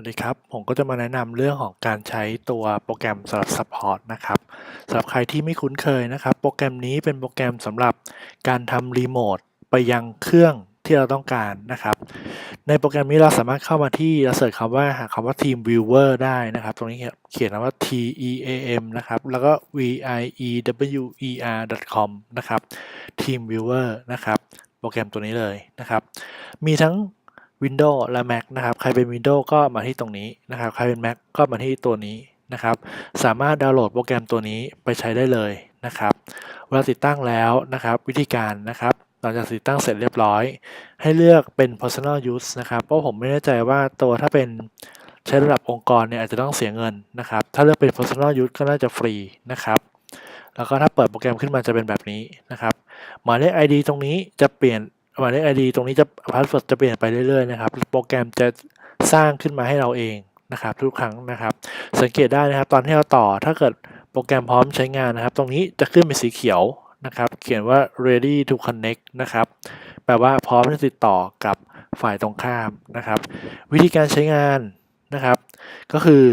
สวัสดีครับ ผมก็จะมาแนะนำเรื่องของการใช้ตัวโปรแกรมสำหรับ Support นะครับสำหรับใครที่ไม่คุ้นเคยนะครับ โปรแกรมนี้เป็นโปรแกรมสำหรับการทำรีโมทไปยังเครื่องที่เราต้องการนะครับ ในโปรแกรมนี้เราสามารถเข้ามาที่เราเสิร์ชคำว่าหาคำว่า Team Viewer ได้นะครับ ตรงนี้เขียนคำว่า T E A M นะครับ แล้วก็ V I E W E R com นะครับ Team Viewer นะครับ โปรแกรมตัวนี้เลยนะครับ มีทั้ง Windows และ Mac นะครับ ใครเป็น Windows ก็มาที่ตรงนี้นะครับ ใครเป็น Mac ก็มาที่ตัวนี้นะครับ สามารถดาวน์โหลดโปรแกรมตัวนี้ไปใช้ได้เลยนะครับ เวลาติดตั้งแล้วนะครับ วิธีการนะครับหลังจากติดตั้งเสร็จเรียบร้อย ให้เลือกเป็น personal use นะครับ เพราะผมไม่แน่ใจว่าตัวถ้าเป็นใช้ระดับองค์กรเนี่ยอาจจะต้องเสียเงินนะครับ ถ้าเลือกเป็น personal use ก็น่าจะฟรีนะครับ แล้วก็ถ้าเปิดโปรแกรมขึ้นมาจะเป็นแบบนี้นะครับ หมายเลข ID ตรงนี้จะเปลี่ยน หมายเลข ID ตรงนี้จะพาสเวิร์ดจะเปลี่ยนไปเรื่อยๆนะครับ โปรแกรมจะสร้างขึ้นมาให้เราเองนะครับ ทุกครั้งนะครับ สังเกตได้นะครับ ตอนที่เราต่อถ้าเกิดโปรแกรมพร้อมใช้งานนะครับ ตรงนี้จะขึ้นเป็นสีเขียวนะครับ เขียนว่า ready to connect นะครับ แปลว่าพร้อมที่จะติดต่อกับฝ่ายตรงข้ามนะครับ วิธีการใช้งานนะครับ ก็คือ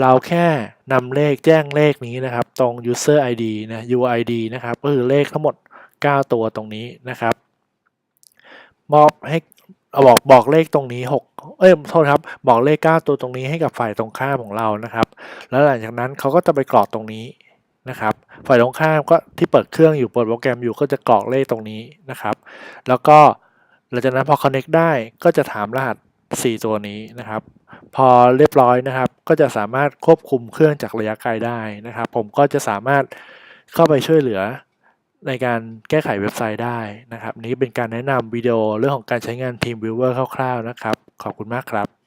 เราแค่นำเลขแจ้งเลขนี้นะครับ ตรง user ID นะ UID นะครับ ก็คือเลขทั้งหมด 9 ตัวตรงนี้นะครับ มอบให้อบอกบอกเลขตรงนี้ 6 เอ้ยโทษครับ บอกเลข 9 ตัวตรงนี้ให้กับฝ่ายตรงข้ามของเรานะครับ แล้วหลังจากนั้นเขาก็จะไปกรอกตรงนี้นะครับ ฝ่ายตรงข้ามก็ที่เปิดเครื่องอยู่เปิดโปรแกรมอยู่ก็จะกรอกเลขตรงนี้นะครับ แล้วก็หลังจากนั้นพอ connect ได้ก็จะถามรหัส 4 ตัวนี้นะครับ พอเรียบร้อยนะครับ ก็จะสามารถควบคุมเครื่องจากระยะไกลได้นะครับ ผมก็จะสามารถเข้าไปช่วยเหลือ ในการแก้ไขเว็บไซต์ได้นะครับ นี้เป็นการแนะนำวิดีโอเรื่องของการใช้งาน TeamViewer คร่าวๆนะครับ ขอบคุณมากครับ